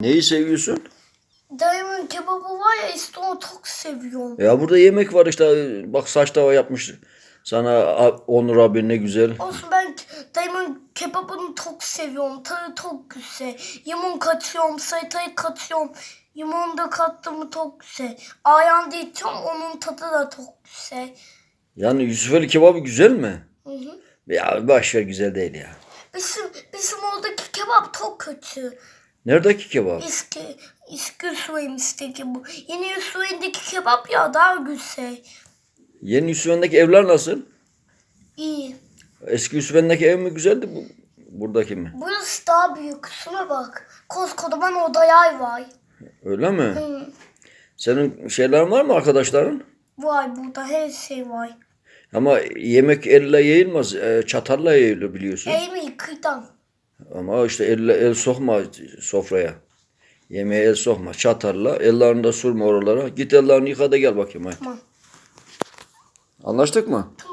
Neyi seviyorsun? Dayımın kebabı var ya işte onu çok seviyorum. Ya burada yemek var işte. Bak saç tava yapmış. Sana Onur abi ne güzel. Olsun ben dayımın kebabını çok seviyorum. Tadı çok güzel. Limon katıyorum, salatayı katıyorum. Limon da kattığımı çok güzel. Ayağında içiyorum onun tadı da çok güzel. Yani Yusufeli kebabı güzel mi? Hı hı. Ya başver güzel değil ya. Bizim, bizim oradaki kebap çok kötü. Neredeki kebap? Eski, eski suyumustaki bu. Yeni suyundaki kebap ya daha güzel. Yeni Yusufeli'ndeki evler nasıl? İyi. Eski Yusufeli'ndeki ev mi güzeldi bu buradaki mi? Burası daha büyük. Şuna bak. Koskocaman odaya var. Öyle mi? Hı. Senin şeylerin var mı arkadaşların? Var burada her şey var. Ama yemek elle yayılmaz. e, Çatalla yayılır biliyorsun. Elmi kıytan. Ama işte elle el sokma sofraya. Yemeğe el sokma. Çatalla. Ellerini de sürme oralara. Git ellerini yıka da gel bakayım. hadi. Tamam. Anlaştık mı? Tamam.